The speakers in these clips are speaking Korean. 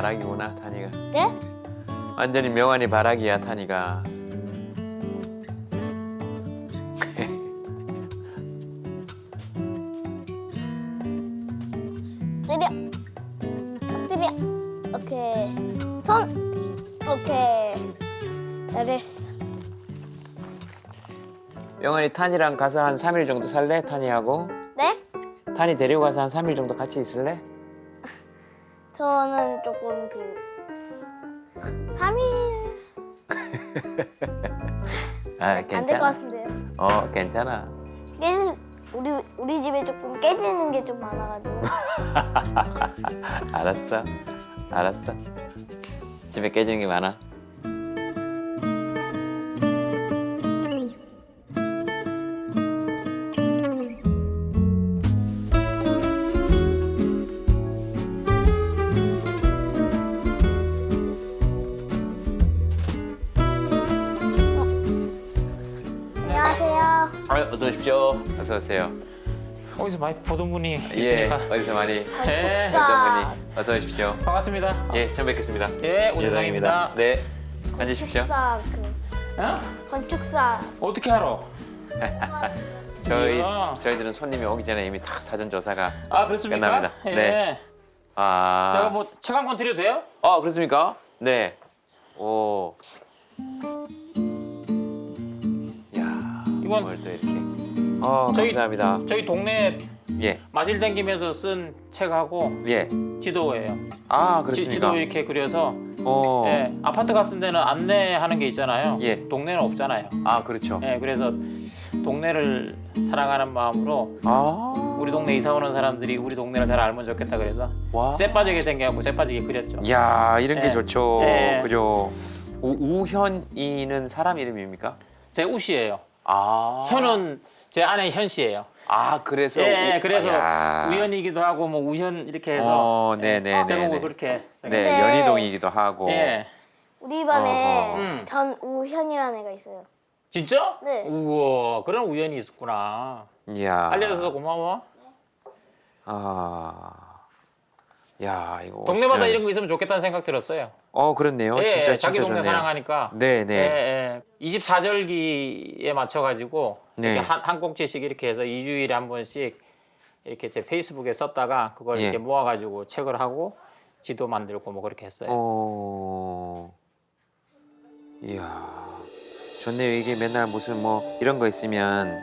바라기구나 탄이가. 네? 완전히 명환이 바라기야 탄이가. 내려. 엎드려. 오케이. 손. 오케이. 잘했어. 명환이 탄이랑 가서 한 3일 정도 살래? 탄이하고? 네? 탄이 데리고 가서 한 3일 정도 같이 있을래? 저는 조금 그 3일 아 안 될 것 괜찮아. 같은데요. 어 괜찮아. 깨지 우리 우리 집에 조금 깨지는 게 좀 많아가지고. 알았어. 알았어. 집에 깨지는 게 많아. 어서 오십시오. 어서 오세요. 어디서 많이 보던 분이 예, 있으니까 어디서 많이 네. 어떤 건축사. 분이 어서 오십시오. 반갑습니다. 예, 처음 뵙겠습니다. 예, 오대상입니다. 네, 앉으십시오. 건축사 그 어? 건축사. 어떻게 알아? 저희 이야. 저희들은 손님이 오기 전에 이미 다 사전 조사가 아 그렇습니까? 끝납니다. 예. 네. 아, 제가 뭐 책 한 권 드려도 돼요? 아 그렇습니까? 네. 오. 야, 이건- 이걸 또 이렇게. 어, 저희- 감사합니다. 저희 동네 예, 마실 댕기면서 쓴 책하고 예. 지도예요. 아, 지, 그렇습니까? 지도 이렇게 그려서 어. 예, 아파트 같은 데는 안내하는 게 있잖아요. 예. 동네는 없잖아요. 아, 그렇죠. 예, 그래서 동네를 사랑하는 마음으로 아, 우리 동네 이사 오는 사람들이 우리 동네를 잘 알면 좋겠다 그래서 와. 쇠 빠지게 댕겨갖고 쇠 빠지게 그렸죠. 야, 이런 게 예. 좋죠. 예. 그죠? 우, 우현이는 사람 이름입니까? 제 우씨예요. 아. 현은 제 아내 현 씨예요. 아, 그래서 예, 우- 그래서 야. 우연이기도 하고 뭐 우현 이렇게 해서 어, 네, 네, 네, 제목을 네. 그렇게 네, 네. 연희동이기도 하고. 예 우리 반에 어허. 음. 전우현이라는 애가 있어요. 진짜? 네. 우와 그런 우연이 있었구나 이야. 알려줘서 고마워 아. 야, 이거. 동네마다 진짜- 이런 거 있으면 좋겠다는 생각 들었어요 어, 그렇네요. 예, 진짜 자기 진짜 동네 좋네요. 사랑하니까 네, 네. 예, 예. 24절기에 맞춰 가지고 네. 이렇게 한, 한 꼭지씩 이렇게 해서 2주일에 한 번씩 이렇게 제 페이스북에 썼다가 그걸 예. 이렇게 모아 가지고 책을 하고 지도 만들고 뭐 그렇게 했어요 어. 이야. 좋네요. 이게 맨날 무슨 뭐 이런 거 있으면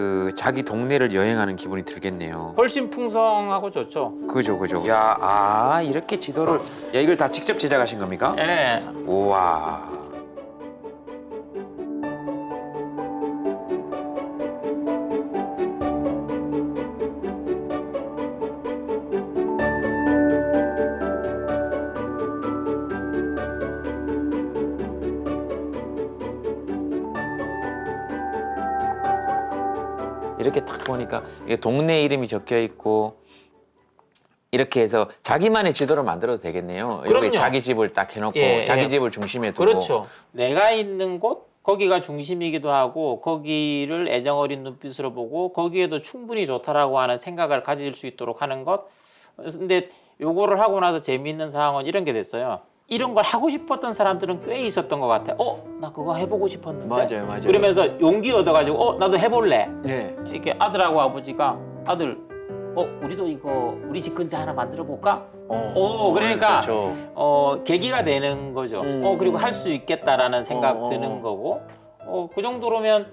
그 자기 동네를 여행하는 기분이 들겠네요. 훨씬 풍성하고 좋죠 그죠, 그죠. 야, 아, 이렇게 지도를 야, 이걸 다 직접 제작하신 겁니까? 예. 우와. 보니까 동네 이름이 적혀 있고 이렇게 해서 자기만의 지도를 만들어도 되겠네요. 그럼요. 자기 집을 딱 해놓고 예, 자기 예. 집을 중심에 두고 그렇죠. 내가 있는 곳 거기가 중심이기도 하고 거기를 애정 어린 눈빛으로 보고 거기에도 충분히 좋다라고 하는 생각을 가질 수 있도록 하는 것. 근데 요거를 하고 나서 재미있는 상황은 이런 게 됐어요. 이런 걸 하고 싶었던 사람들은 꽤 있었던 것 같아. 어, 나 그거 해보고 싶었는데. 맞아요, 맞아요. 그러면서 용기 얻어가지고 어, 나도 해볼래. 네. 이렇게 아들하고 아버지가 아들, 어, 우리도 이거 우리 집 근처 하나 만들어 볼까? 어, 그러니까 그렇죠. 어 계기가 되는 거죠. 음. 어 그리고 할 수 있겠다라는 생각 어, 어, 드는 어. 거고, 어 그 정도로면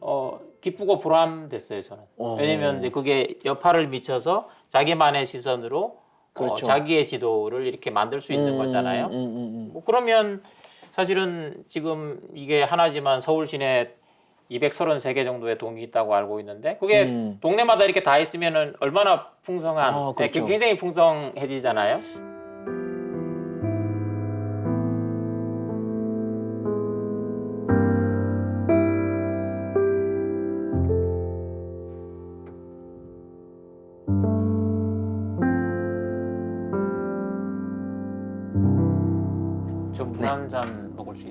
어 기쁘고 보람됐어요 저는. 어. 왜냐면 이제 그게 여파를 미쳐서 자기만의 시선으로 그렇죠. 어, 자기의 지도를 이렇게 만들 수 있는 거잖아요. 음, 음, 음. 뭐 그러면 사실은 지금 이게 하나지만 서울 시내 233개 정도의 동이 있다고 알고 있는데 그게 음. 동네마다 이렇게 다 있으면은 얼마나 풍성한 아, 네, 그렇죠. 굉장히 풍성해지잖아요.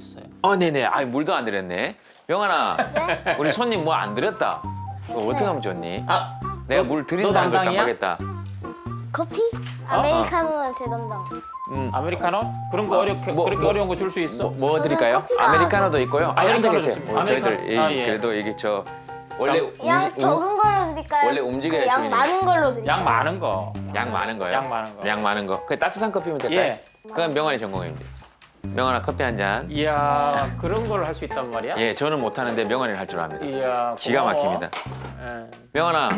있어요. 어, 네네. 아, 물도 안 드렸네. 명환아, 우리 손님 뭐 안 드렸다. 이거 어떻게 하면 좋니? 아, 내가 물너 드린다는 걸 담당이야? 깜빡했다. 커피? 아메리카노는 제 담당. 음. 아메리카노? 그런 거 어렵게 뭐, 그렇게 뭐. 어려운 거 줄 수 있어? 뭐 저는 드릴까요? 커피가 아메리카노도 있고요. 아니 앉아 아메리카노 계세요. 좋습니다. 어, 저희들 아메리카노. 이, 아, 예. 그래도 이게 저 원래 양 움- 적은 걸로 드릴까요? 원래 움직여야 그양 주인이- 많은 걸로 드릴까요? 양 많은 거. 양 많은 거요. 양 많은 거. 양 많은 거. 그 따뜻한 커피면 될까요? 예. 그건 명환이 전공입니다. 명환아 커피 한 잔. 이야 그런 걸 할 수 있단 말이야? 예, 저는 못 하는데 명환이는 할줄 압니다. 이야 기가 고마워. 막힙니다. 예. 명환아,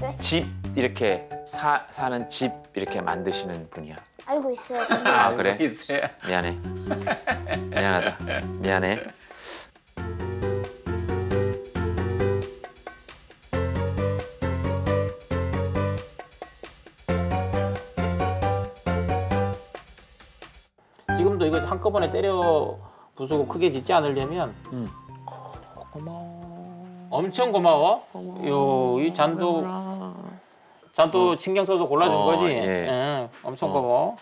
네? 집 이렇게 사, 사는 집 이렇게 만드시는 분이야. 알고 있어요. 아 그래? 있어요. 미안해. 미안하다. 미안해. 한꺼번에 때려 부수고 크게 짓지 않으려면 음. 고마워. 엄청 고마워. 요, 이 잔도 잔도 신경 써서 골라준 어, 거지. 예. 응, 엄청 어. 고마워.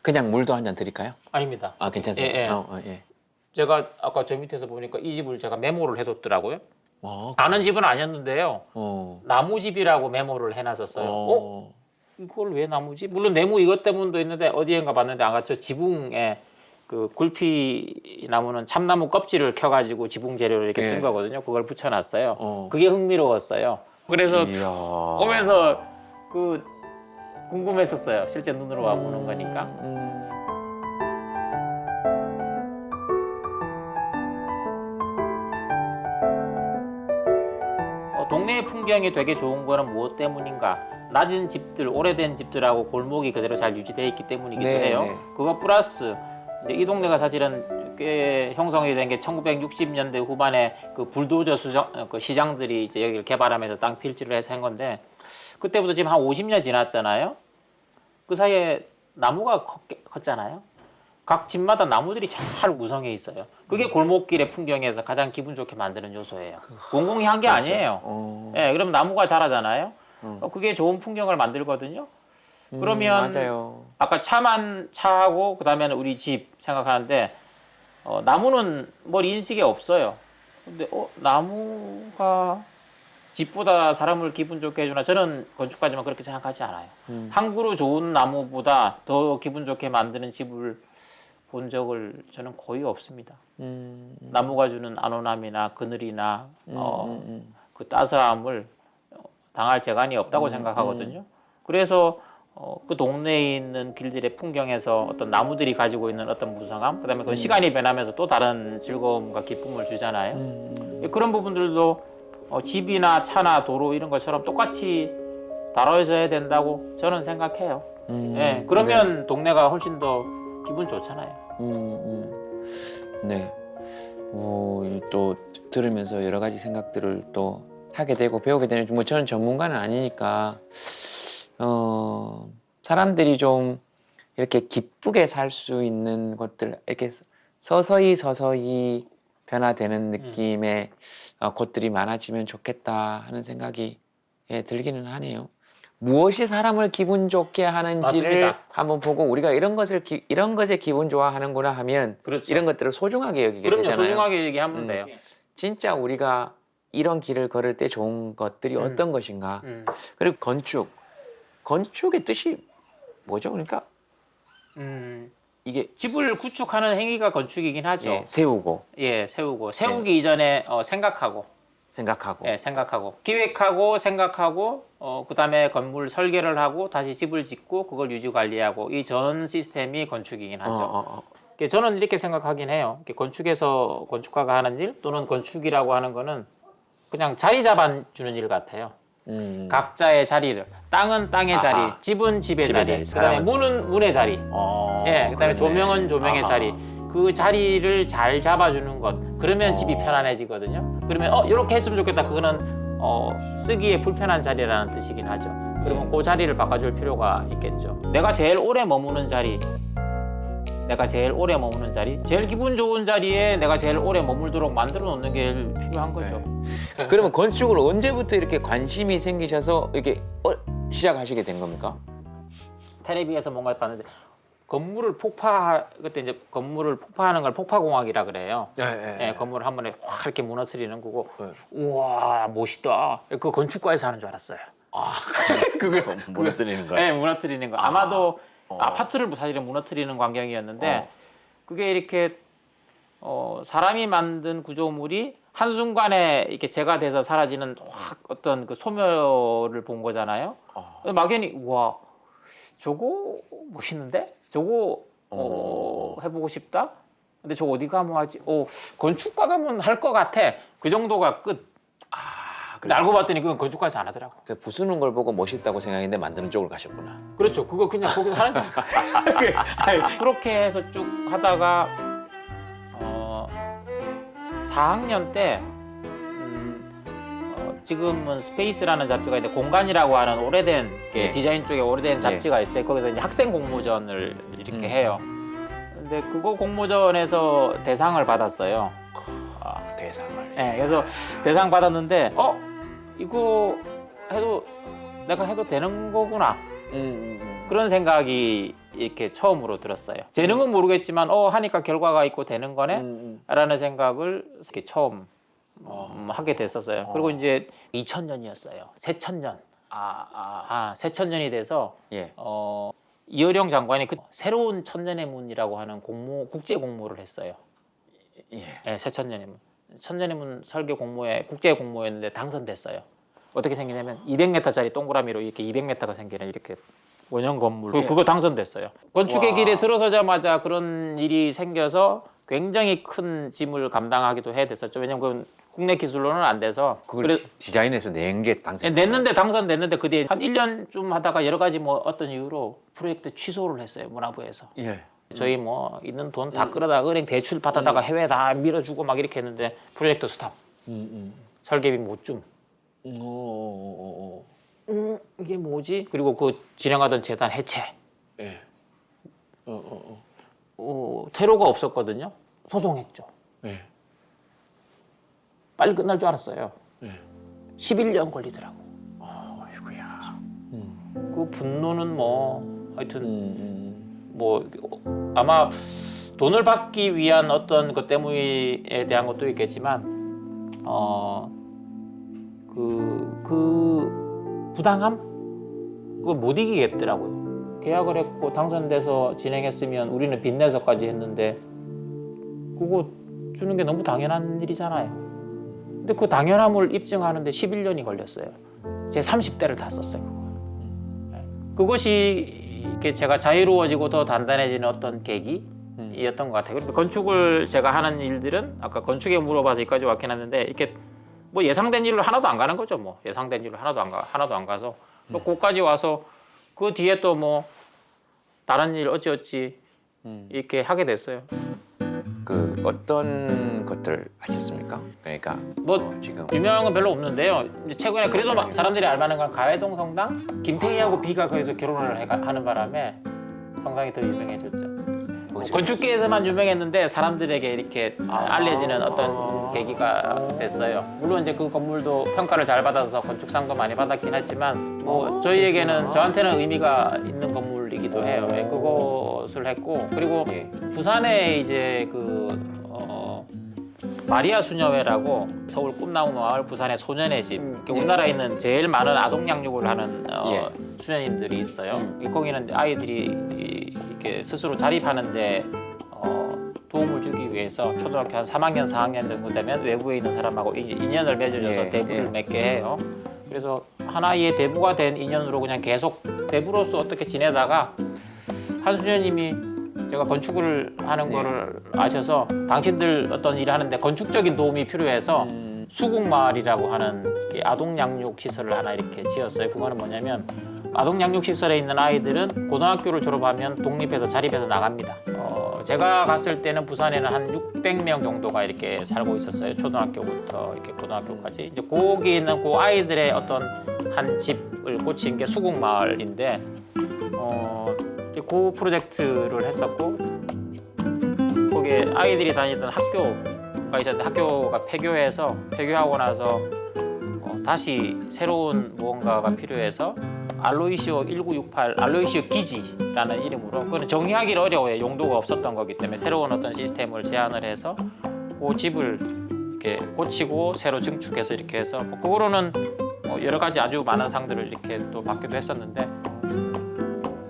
그냥 물도 한 잔 드릴까요? 아닙니다. 아 괜찮습니다. 예, 예. 어, 어, 예. 제가 아까 저 밑에서 보니까 이 집을 제가 메모를 해뒀더라고요. 어, 아는 집은 아니었는데요. 어. 나무 집이라고 메모를 해놨었어요. 어? 어. 이걸 왜 나무지? 물론 네모 이것 때문도 있는데 어디엔가 봤는데 아까 저 지붕에 그 굴피 나무는 참나무 껍질을 켜가지고 지붕 재료를 이렇게 예. 쓴 거거든요. 그걸 붙여놨어요. 어. 그게 흥미로웠어요. 그래서 이야. 오면서 그 궁금했었어요. 실제 눈으로 와 보는 거니까. 음. 어, 동네의 풍경이 되게 좋은 거는 무엇 때문인가? 낮은 집들, 오래된 집들하고 골목이 그대로 잘 유지되어 있기 때문이기도 네, 해요. 네. 그거 플러스 이제 이 동네가 사실은 꽤 형성이 된 게 1960년대 후반에 그 불도저 수정, 어, 그 시장들이 이제 여기를 개발하면서 땅 필지를 해서 한 건데 그때부터 지금 한 50년 지났잖아요. 그 사이에 나무가 컸, 컸잖아요. 각 집마다 나무들이 잘 구성해 있어요. 그게 골목길의 풍경에서 가장 기분 좋게 만드는 요소예요. 공공이 한 게 아니에요. 어. 예, 그럼 나무가 자라잖아요. 음. 어, 그게 좋은 풍경을 만들거든요. 음, 그러면 맞아요. 아까 차만 차하고 그다음에는 우리 집 생각하는데 어, 나무는 뭘 인식이 없어요. 근데 어, 나무가 집보다 사람을 기분 좋게 해주나 저는 건축가지만 그렇게 생각하지 않아요. 음. 한 그루 좋은 나무보다 더 기분 좋게 만드는 집을 본 적을 저는 거의 없습니다. 음. 나무가 주는 안온함이나 그늘이나 어, 음, 음. 그 따스함을 당할 재간이 없다고 음, 생각하거든요. 그래서 어, 그 동네에 있는 길들의 풍경에서 어떤 나무들이 가지고 있는 어떤 무상함, 그다음에 그 시간이 변하면서 또 다른 즐거움과 기쁨을 주잖아요. 음. 예, 그런 부분들도 어, 집이나 차나 도로 이런 것처럼 똑같이 다뤄져야 된다고 저는 생각해요. 음. 예, 그러면 동네가 훨씬 더 기분 좋잖아요. 음, 음. 네. 어, 이또 들으면서 여러 가지 생각들을 또 하게 되고 배우게 되는 뭐 저는 전문가는 아니니까 어, 사람들이 좀 이렇게 기쁘게 살 수 있는 것들 이렇게 서서히 서서히 변화되는 느낌의 어, 것들이 많아지면 좋겠다 하는 생각이 예, 들기는 하네요. 무엇이 사람을 기분 좋게 하는지를 맞습니다. 한번 보고 우리가 이런 것을 기, 이런 것에 기분 좋아하는구나 하면 그렇죠. 이런 것들을 소중하게 여기게 그럼요, 되잖아요. 소중하게 얘기하면 음. 돼요. 진짜 우리가 이런 길을 걸을 때 좋은 것들이 음. 어떤 것인가? 음, 그리고 건축, 건축의 뜻이 뭐죠? 그러니까 음, 이게 집을 구축하는 행위가 건축이긴 하죠. 예, 세우고 예, 세우고 세우기 이전에 어, 생각하고, 생각하고 예, 생각하고 기획하고 생각하고 어, 그다음에 건물 설계를 하고 다시 집을 짓고 그걸 유지 관리하고 이 전 시스템이 건축이긴 어, 하죠. 어, 어. 그 저는 이렇게 생각하긴 해요. 건축에서 건축가가 하는 일 또는 건축이라고 하는 거는 그냥 자리 잡아주는 일 같아요. 음. 각자의 자리를 땅은 땅의 아하. 자리, 집은 집의, 집의 자리, 자리, 그다음에 사람은- 문은 문의 자리. 어, 예, 그다음에 그러네. 조명은 조명의 아하. 자리. 그 자리를 잘 잡아주는 것. 그러면 어. 집이 편안해지거든요. 그러면 어 이렇게 했으면 좋겠다. 그거는 어 쓰기에 불편한 자리라는 뜻이긴 하죠. 그러면 예. 그 자리를 바꿔줄 필요가 있겠죠. 내가 제일 오래 머무는 자리. 내가 제일 오래 머무는 자리, 제일 기분 좋은 자리에 내가 제일 오래 머물도록 만들어 놓는 게 필요한 거죠. 그러면 건축을 언제부터 이렇게 관심이 생기셔서 이렇게 어, 시작하시게 된 겁니까? 텔레비에서 뭔가 봤는데 건물을 폭파 그때 이제 건물을 폭파하는 걸 폭파공학이라 그래요. 예, 예. 예, 건물을 한 번에 확 이렇게 무너뜨리는 거고. 네. 우와 멋있다. 그 건축과에서 하는 줄 알았어요. 아, 그게 무너뜨리는 거야. 네, 무너뜨리는 거. 아마도 어. 아파트를 사실은 무너뜨리는 광경이었는데 어. 그게 이렇게 어, 사람이 만든 구조물이 한 순간에 이렇게 재가 돼서 사라지는 확 어떤 그 소멸을 본 거잖아요. 어. 막연히 와 저거 멋있는데 저거 어, 해보고 싶다. 근데 저 어디 가면 하지? 어 건축가 가면 할 것 같아. 그 정도가 끝. 아, 근데 알고 봤더니 그건 건축가에서 안 하더라고. 그 부수는 걸 보고 멋있다고 생각했는데 만드는 쪽으로 가셨구나. 그렇죠. 그거 그냥 거기서 하는 줄. 아니, 그렇게 해서 쭉 하다가 어 4학년 때 음, 어, 지금은 스페이스라는 잡지가 있는데 공간이라고 하는 오래된 게 예. 디자인 쪽에 오래된 잡지가 있어요. 거기서 이제 학생 공모전을 이렇게 음. 해요. 근데 그거 공모전에서 대상을 받았어요. 아, 대상을. 예, 그래서 대상 받았는데 어 이거 해도 내가 해도 되는 거구나. 음, 음, 음. 그런 생각이 이렇게 처음으로 들었어요. 재능은 모르겠지만 어 하니까 결과가 있고 되는 거네. 음, 음. 라는 생각을 이렇게 처음 어. 음, 하게 됐었어요. 어. 그리고 이제 2000년이었어요. 새천년. 아, 아, 아, 새천년이 돼서 예. 어 이어령 장관이 그 새로운 천년의 문이라고 하는 공모 국제 공모를 했어요. 예. 예, 새천년의 문. 문 설계 공모에 국제 공모였는데 당선됐어요. 어떻게 생기냐면 200m짜리 동그라미로 이렇게 200m가 생기는 이렇게 원형 건물. 그, 그거 당선됐어요. 건축의 와. 길에 들어서자마자 그런 일이 생겨서 굉장히 큰 짐을 감당하기도 해야 됐었죠. 왜냐면 그건 국내 기술로는 안 돼서. 그걸 그래- 디- 디자인해서 낸 게 당선. 예, 냈는데 당선됐는데 그 뒤에 한 1년쯤 하다가 여러 가지 뭐 어떤 이유로 프로젝트 취소를 했어요. 문화부에서. 예. 저희 뭐 있는 돈 다 끌어다가 은행 대출 받아다가 해외 다 밀어주고 막 이렇게 했는데 프로젝트 스탑. 음, 설계비 못 줌. 음. 오, 오, 오, 오. 음, 이게 뭐지? 그리고 그 진행하던 재단 해체. 예. 어, 어, 어. 어, 퇴로가 없었거든요. 소송했죠. 예. 빨리 끝날 줄 알았어요. 예. 11년 걸리더라고. 아이고야. 그 분노는 뭐 하여튼 음, 뭐 어, 아마 돈을 받기 위한 어떤 것 때문에 대한 것도 있겠지만 어그 그 부당함 그걸 못 이기겠더라고요. 계약을 했고 당선돼서 진행했으면 우리는 빚내서까지 했는데 그거 주는 게 너무 당연한 일이잖아요. 근데 그 당연함을 입증하는데 11년이 걸렸어요. 제 30대를 다 썼어요. 네. 그것이 이렇게 제가 자유로워지고 더 단단해지는 어떤 계기였던 것 같아요. 그리고 건축을 제가 하는 일들은 아까 건축에 물어봐서 여기까지 왔긴 했는데 이렇게 뭐 예상된 일로 하나도 안 가는 거죠. 뭐 예상된 일로 하나도 안 가, 하나도 안 가서 또 거기까지 와서 그 뒤에 또 뭐 다른 일 어찌 어찌 음. 이렇게 하게 됐어요. 그 어떤 것들 하셨습니까? 그러니까 뭐 어, 지금 유명한 건 별로 없는데요. 이제 최근에 그래도 막 사람들이 알만한 건 가회동 성당 김태희하고 비가 거기서 결혼을 해가- 하는 바람에 성당이 더 유명해졌죠. 뭐 거기서 건축계에서만 유명했는데 사람들에게 이렇게 알려지는 어떤 아. 계기가 됐어요. 물론 이제 그 건물도 평가를 잘 받아서 건축상도 많이 받았긴 했지만 뭐 저희에게는 저한테는 의미가 있는 건물이기도 해요. 예, 그것을 했고 그리고 예. 부산에 이제 그 어, 마리아 수녀회라고 서울 꿈나무 마을 부산의 소년의 집 이렇게 우리나라에 있는 제일 많은 아동 양육을 하는 어, 예. 수녀님들이 있어요. 이 거기는 아이들이 이- 이렇게 스스로 자립하는데 어, 도움을 주기 위해서 초등학교 한 3학년, 4학년 정도 되면 외부에 있는 사람하고 이- 인연을 맺어줘서 예, 대부를 예. 맺게 해요. 그래서 하나의 대부가 된 인연으로 그냥 계속 대부로서 어떻게 지내다가 한 수녀님이 제가 건축을 하는 네. 거를 아셔서 당신들 어떤 일을 하는데 건축적인 도움이 필요해서 음, 수국마을이라고 하는 아동 양육 시설을 하나 이렇게 지었어요. 그거는 뭐냐면 아동 양육 시설에 있는 아이들은 고등학교를 졸업하면 독립해서 자립해서 나갑니다. 어, 제가 갔을 때는 부산에는 한 600명 정도가 이렇게 살고 있었어요. 초등학교부터 이렇게 고등학교까지. 이제 거기 있는 그 아이들의 어떤 한 집을 꽂힌 게 수국마을인데 어, 그 프로젝트를 했었고 거기에 아이들이 다니던 학교가 있었는데 학교가 폐교해서 폐교하고 나서 어, 다시 새로운 무언가가 필요해서 알로이시오 1968 알로이시오 기지라는 이름으로 그거는 정의하기는 어려워요. 용도가 없었던 거기 때문에 새로운 어떤 시스템을 제안을 해서 그 집을 이렇게 고치고 새로 증축해서 이렇게 해서 뭐 그거로는 뭐 여러 가지 아주 많은 상들을 이렇게 또 받기도 했었는데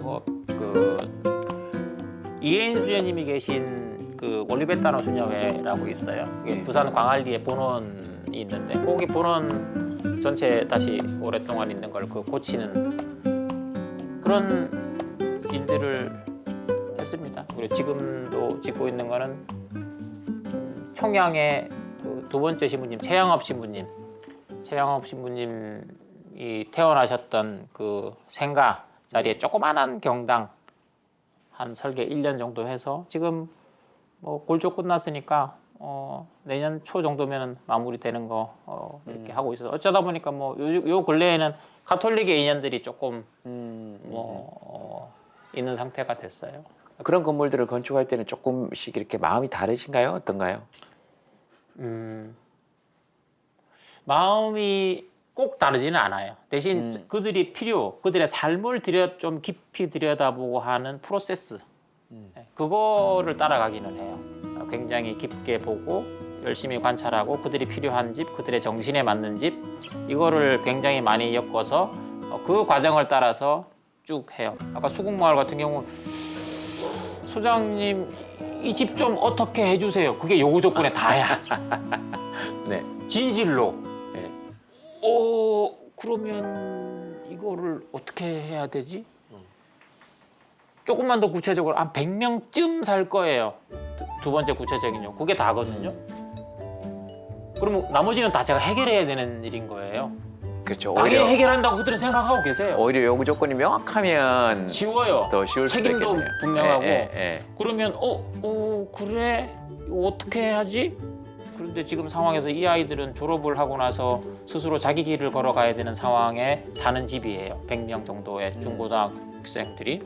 뭐 그 이혜인 수녀님이 계신 그 올리베타노 수녀회라고 있어요. 네. 부산 광안리에 본원이 있는데 거기 본원 전체 다시 오랫동안 있는 걸 그 고치는 그런 일들을 했습니다. 그리고 지금도 짓고 있는 거는 음, 청양의 그 두 번째 신부님 최양업 신부님, 최양업 신부님이 태어나셨던 그 생가 자리에 조그만한 경당 한 설계 1년 정도 해서 지금 뭐 골조 끝났으니까 어 내년 초 정도면은 마무리되는 거 어, 이렇게 하고 있어서 어쩌다 보니까 뭐요 요 근래에는 가톨릭의 인연들이 조금 음, 뭐 어, 있는 상태가 됐어요. 그런 건물들을 건축할 때는 조금씩 이렇게 마음이 다르신가요? 어떤가요? 음, 마음이 꼭 다르지는 않아요. 대신 음. 그들이 필요, 그들의 삶을 들여 좀 깊이 들여다보고 하는 프로세스, 네, 그거를 따라가기는 해요. 어, 굉장히 깊게 보고 열심히 관찰하고 그들이 필요한 집, 그들의 정신에 맞는 집, 이거를 굉장히 많이 엮어서 어, 그 과정을 따라서 쭉 해요. 아까 수국마을 같은 경우 소장님 이 집 좀 어떻게 해주세요. 그게 요구 조건에 다야. 네. 진실로. 네. 어 그러면 이거를 어떻게 해야 되지? 조금만 더 구체적으로 한 100명쯤 살 거예요. 두, 두 번째 구체적인 요. 그게 다거든요. 그러면 나머지는 다 제가 해결해야 되는 일인 거예요. 그렇죠. 당연히 오히려 해결한다고 그들은 생각하고 계세요. 오히려 요구 조건이 명확하면 쉬워요. 더 쉬울 수도 책임도 있겠네요. 분명하고. 예, 예, 예. 그러면 어, 어 그래 이거 어떻게 해야지? 그런데 지금 상황에서 이 아이들은 졸업을 하고 나서 스스로 자기 길을 걸어가야 되는 상황에 사는 집이에요. 100명 정도의 중고등학생들이.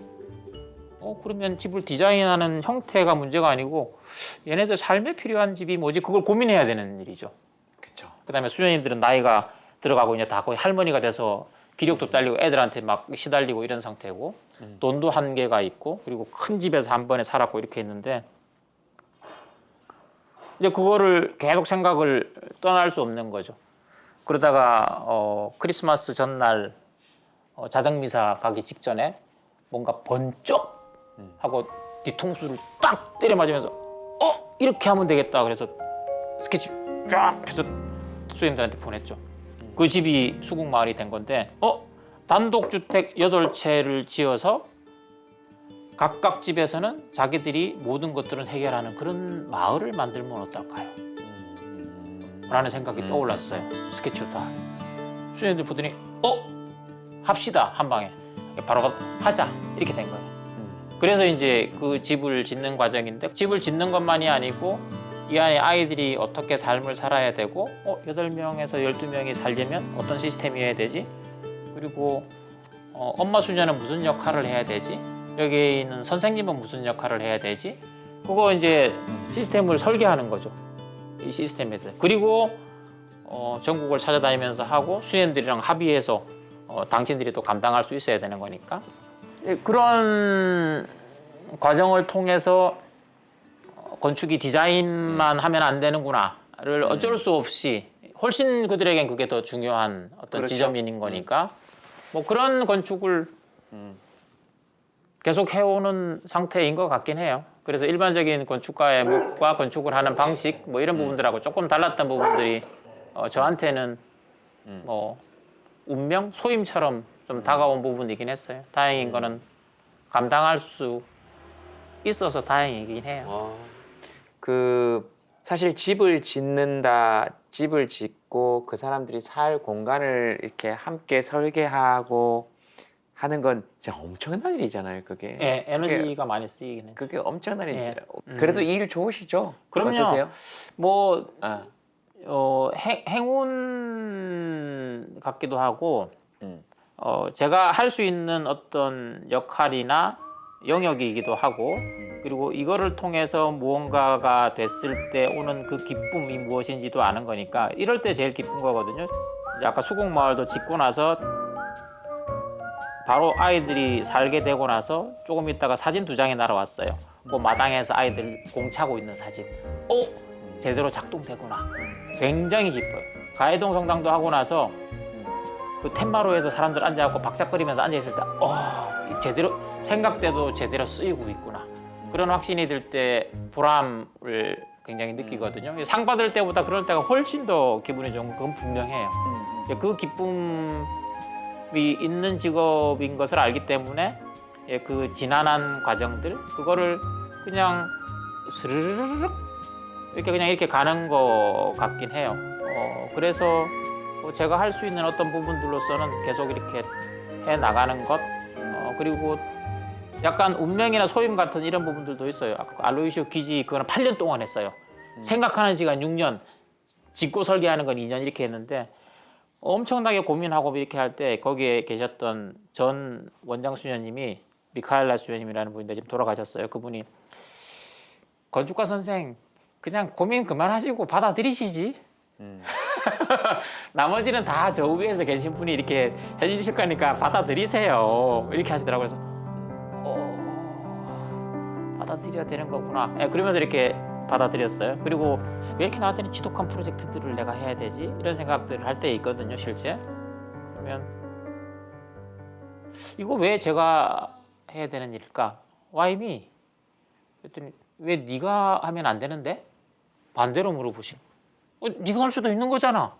어 그러면 집을 디자인하는 형태가 문제가 아니고 얘네들 삶에 필요한 집이 뭐지? 그걸 고민해야 되는 일이죠. 그렇죠. 그다음에 수녀님들은 나이가 들어가고 이제 다 거의 할머니가 돼서 기력도 딸리고 애들한테 막 시달리고 이런 상태고 돈도 한계가 있고 그리고 큰 집에서 한 번에 살았고 이렇게 했는데 이제 그거를 계속 생각을 떠날 수 없는 거죠. 그러다가 어, 크리스마스 전날 어, 자정 미사 가기 직전에 뭔가 번쩍 하고 뒤통수를 딱 때려 맞으면서 어 이렇게 하면 되겠다 그래서 스케치 쫙 해서 수행들한테 보냈죠. 그 집이 수국 마을이 된 건데 어 단독 주택 여덟 채를 지어서 각각 집에서는 자기들이 모든 것들을 해결하는 그런 마을을 만들면 어떨까요? 라는 생각이 음. 떠올랐어요. 스케치로 다. 수행들 보더니 어 합시다 한 방에 바로 하자 이렇게 된 거예요. 음. 그래서 이제 그 집을 짓는 과정인데 집을 짓는 것만이 아니고 이 안에 아이들이 어떻게 삶을 살아야 되고 어, 8명에서 12명이 살려면 어떤 시스템이어야 되지? 그리고 어, 엄마 수녀는 무슨 역할을 해야 되지? 여기 있는 선생님은 무슨 역할을 해야 되지? 그거 이제 시스템을 설계하는 거죠. 이 시스템에 대해서. 그리고 어, 전국을 찾아다니면서 하고 수행들이랑 합의해서 어, 당신들이 또 감당할 수 있어야 되는 거니까 예, 그런 과정을 통해서 어, 건축이 디자인만 하면 안 되는구나를 어쩔 수 없이 훨씬 그들에겐 그게 더 중요한 어떤 그렇죠. 지점인 거니까 뭐 그런 건축을 음. 계속 해오는 상태인 것 같긴 해요. 그래서 일반적인 건축가의 목과 건축을 하는 방식 뭐 이런 부분들하고 조금 달랐던 부분들이 어, 저한테는 뭐 운명 소임처럼 좀 다가온 부분이긴 했어요. 다행인 거는 감당할 수 있어서 다행이긴 해요. 그 사실 집을 짓는다, 집을 짓고 그 사람들이 살 공간을 이렇게 함께 설계하고 하는 건 진짜 엄청난 일이잖아요. 그게. 예, 에너지가 많이 쓰이긴 해요. 그게 엄청난 예. 일이죠. 그래도 일 좋으시죠? 그럼요. 어떠세요? 뭐 아, 어, 행, 행운 같기도 하고 음. 어, 제가 할 수 있는 어떤 역할이나 영역이기도 하고 그리고 이거를 통해서 무언가가 됐을 때 오는 그 기쁨이 무엇인지도 아는 거니까 이럴 때 제일 기쁜 거거든요. 아까 수국마을도 짓고 나서 바로 아이들이 살게 되고 나서 조금 있다가 사진 두 장이 날아왔어요. 그 마당에서 아이들 공 차고 있는 사진. 어? 제대로 작동되구나. 굉장히 기뻐요. 가해동 성당도 하고 나서 그 텐마로에서 사람들 앉아갖고 박작거리면서 앉아있을 때, 어, 이 제대로, 생각대도 제대로 쓰이고 있구나. 그런 확신이 들 때 보람을 굉장히 느끼거든요. 상 받을 때보다 그럴 때가 훨씬 더 기분이 좋은 건 분명해요. 이제 그 기쁨이 있는 직업인 것을 알기 때문에 예, 그 지난한 과정들 그거를 그냥 스르르륵 이렇게 그냥 이렇게 가는 것 같긴 해요. 어, 그래서 뭐 제가 할 수 있는 어떤 부분들로서는 계속 이렇게 해 나가는 것 어, 그리고 약간 운명이나 소임 같은 이런 부분들도 있어요. 아까 그 알로이시오 기지 그거는 8년 동안 했어요. 생각하는 시간 6년, 짓고 설계하는 건 2년 이렇게 했는데 엄청나게 고민하고 이렇게 할 때 거기에 계셨던 전 원장 수녀님이 미카엘라 수녀님이라는 분인데 지금 돌아가셨어요. 그분이 건축가 선생 그냥 고민 그만하시고 받아들이시지. 나머지는 다 저 위에서 계신 분이 이렇게 해주실 거니까 받아들이세요. 이렇게 하시더라고요. 그래서 어, 받아들여야 되는 거구나. 예, 그러면서 이렇게 받아들였어요. 그리고 왜 이렇게 나한테는 지독한 프로젝트들을 내가 해야 되지? 이런 생각들을 할 때 있거든요, 실제. 그러면 이거 왜 제가 해야 되는 일일까? Why me? 그랬더니 왜 네가 하면 안 되는데? 반대로 물어보신. 어, 네가 할 수도 있는 거잖아.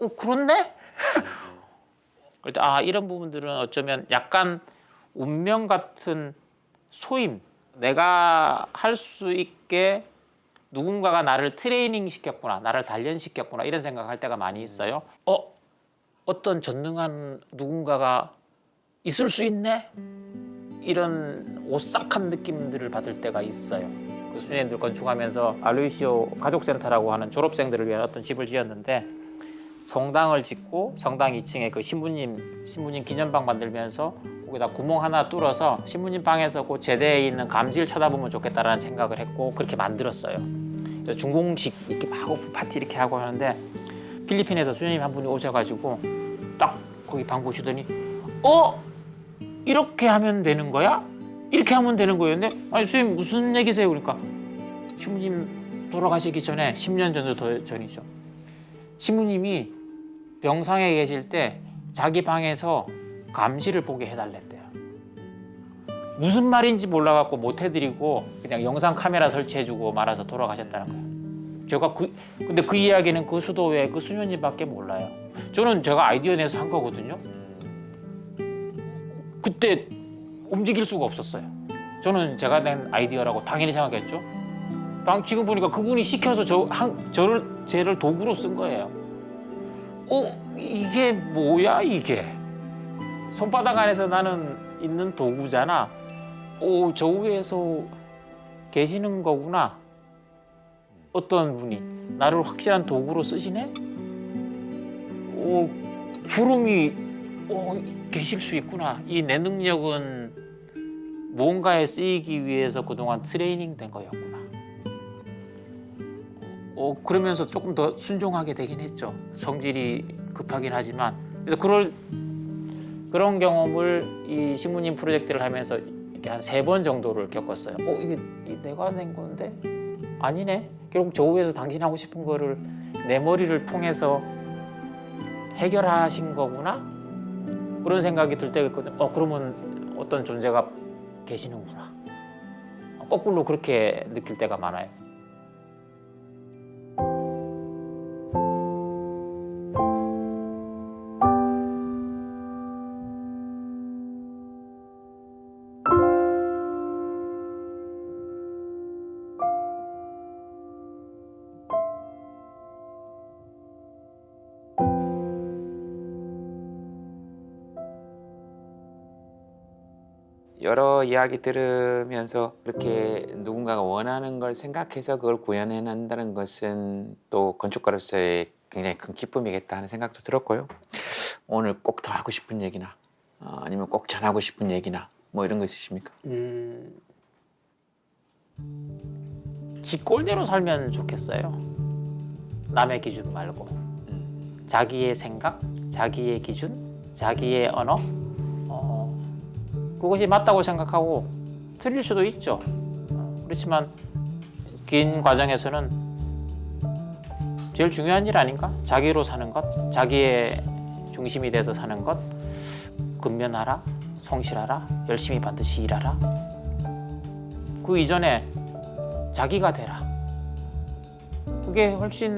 어, 그렇네? 때, 아, 이런 부분들은 어쩌면 약간 운명 같은 소임, 내가 할 수 있게 누군가가 나를 트레이닝 시켰구나, 나를 단련시켰구나, 이런 생각할 때가 많이 있어요. 어, 어떤 전능한 누군가가 있을 수 있네? 이런 오싹한 느낌들을 받을 때가 있어요. 그 수녀님들 건축하면서 알루이시오 가족센터라고 하는 졸업생들을 위한 어떤 집을 지었는데 성당을 짓고 성당 2층에 그 신부님 신부님 기념방 만들면서 거기다 구멍 하나 뚫어서 신부님 방에서 그 제대에 있는 감지를 쳐다보면 좋겠다라는 생각을 했고 그렇게 만들었어요. 그래서 중공식 이렇게 막 오프 파티 이렇게 하고 하는데 필리핀에서 수녀님 한 분이 오셔가지고 딱 거기 방 보시더니 어 이렇게 하면 되는 거야? 이렇게 하면 되는. 근데 아니 선생님 무슨 얘기세요? 그러니까 신부님 돌아가시기 전에 10년 정도 더 전이죠. 신부님이 병상에 계실 때 자기 방에서 감시를 보게 해달랬대요. 무슨 말인지 몰라갖고 못 해드리고 그냥 영상 카메라 설치해주고 말아서 돌아가셨다는 거예요. 제가 그 근데 그 이야기는 그 수도 외에 그 수녀님밖에 몰라요. 저는 제가 아이디어 내서 한 거거든요. 그때 움직일 수가 없었어요. 저는 제가 낸 아이디어라고 당연히 생각했죠. 방 지금 보니까 그분이 시켜서 저 한, 저를 쟤를 도구로 쓴 거예요. 어 이게 뭐야 이게 손바닥 안에서 나는 있는 도구잖아. 오 저 위에서 계시는 거구나. 어떤 분이 나를 확실한 도구로 쓰시네. 오 구름이 오 계실 수 있구나. 이 내 능력은 무언가에 쓰이기 위해서 그동안 트레이닝 된 거였구나. 어, 그러면서 조금 더 순종하게 되긴 했죠. 성질이 급하긴 하지만. 그래서 그럴, 그런 경험을 이 신부님 프로젝트를 하면서 이렇게 한 세 번 정도를 겪었어요. 어, 이게, 이게 내가 낸 건데? 아니네. 결국 저 위에서 당신 하고 싶은 거를 내 머리를 통해서 해결하신 거구나? 그런 생각이 들 때가 있거든요. 어, 그러면 어떤 존재가 계시는구나. 거꾸로 그렇게 느낄 때가 많아요. 이야기 들으면서 그렇게 누군가가 원하는 걸 생각해서 그걸 구현해 낸다는 것은 또 건축가로서의 굉장히 큰 기쁨이겠다 하는 생각도 들었고요. 오늘 꼭 더 하고 싶은 얘기나 어, 아니면 꼭 전하고 싶은 얘기나 뭐 이런 거 있으십니까? 음, 지 꼴대로 살면 좋겠어요. 남의 기준 말고 자기의 생각, 자기의 기준, 자기의 언어 어, 그것이 맞다고 생각하고 틀릴 수도 있죠. 어, 그렇지만 긴 과정에서는 제일 중요한 일 아닌가? 자기로 사는 것, 자기의 중심이 돼서 사는 것, 근면하라, 성실하라, 열심히 반드시 일하라. 그 이전에 자기가 되라. 그게 훨씬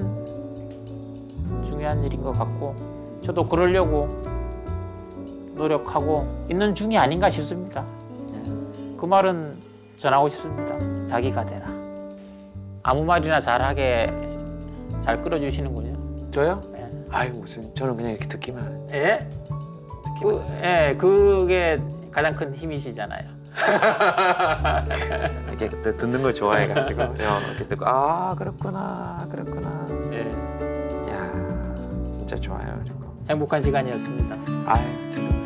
중요한 일인 것 같고 저도 그러려고 노력하고 있는 중이 아닌가 싶습니다. 그 말은 전하고 싶습니다. 자기가 되라. 아무 말이나 잘하게 잘 끌어주시는군요. 저요? 예. 아유 무슨 저는 그냥 이렇게 듣기만 예? 듣기만 그, 예, 그게 가장 큰 힘이시잖아요. 이렇게 듣- 듣는 걸 좋아해가지고 요 이렇게 듣고 아 그렇구나 그렇구나 예. 야 진짜 좋아요 이런 거 행복한 시간이었습니다. 아유 죄송합니다